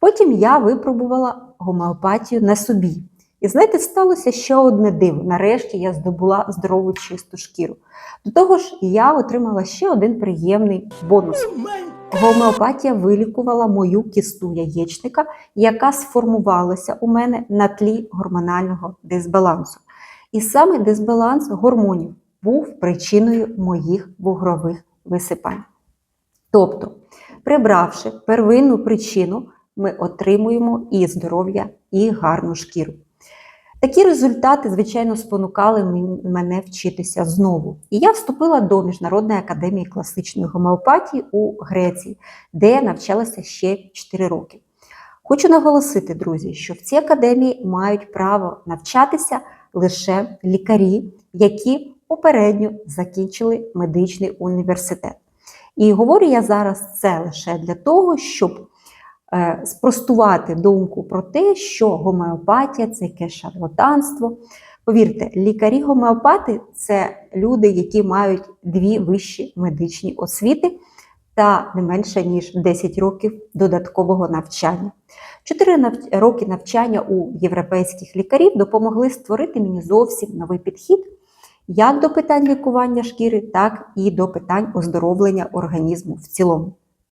Потім я випробувала гомеопатію на собі. І знаєте, сталося ще одне диво. Нарешті я здобула здорову чисту шкіру. До того ж, я отримала ще один приємний бонус. Гомеопатія вилікувала мою кісту яєчника, яка сформувалася у мене на тлі гормонального дисбалансу. І саме дисбаланс гормонів був причиною моїх бугрових висипань. Тобто, прибравши первинну причину, ми отримуємо і здоров'я, і гарну шкіру. Такі результати, звичайно, спонукали мене вчитися знову. І я вступила до Міжнародної академії класичної гомеопатії у Греції, де я навчалася ще 4 роки. Хочу наголосити, друзі, що в цій академії мають право навчатися лише лікарі, які попередньо закінчили медичний університет. І говорю я зараз це лише для того, щоб спростувати думку про те, що гомеопатія це якесь шарлатанство. Повірте, лікарі-гомеопати це люди, які мають дві вищі медичні освіти та не менше ніж 10 років додаткового навчання. Чотири роки навчання у європейських лікарів допомогли створити мені зовсім новий підхід як до питань лікування шкіри, так і до питань оздоровлення організму в цілому.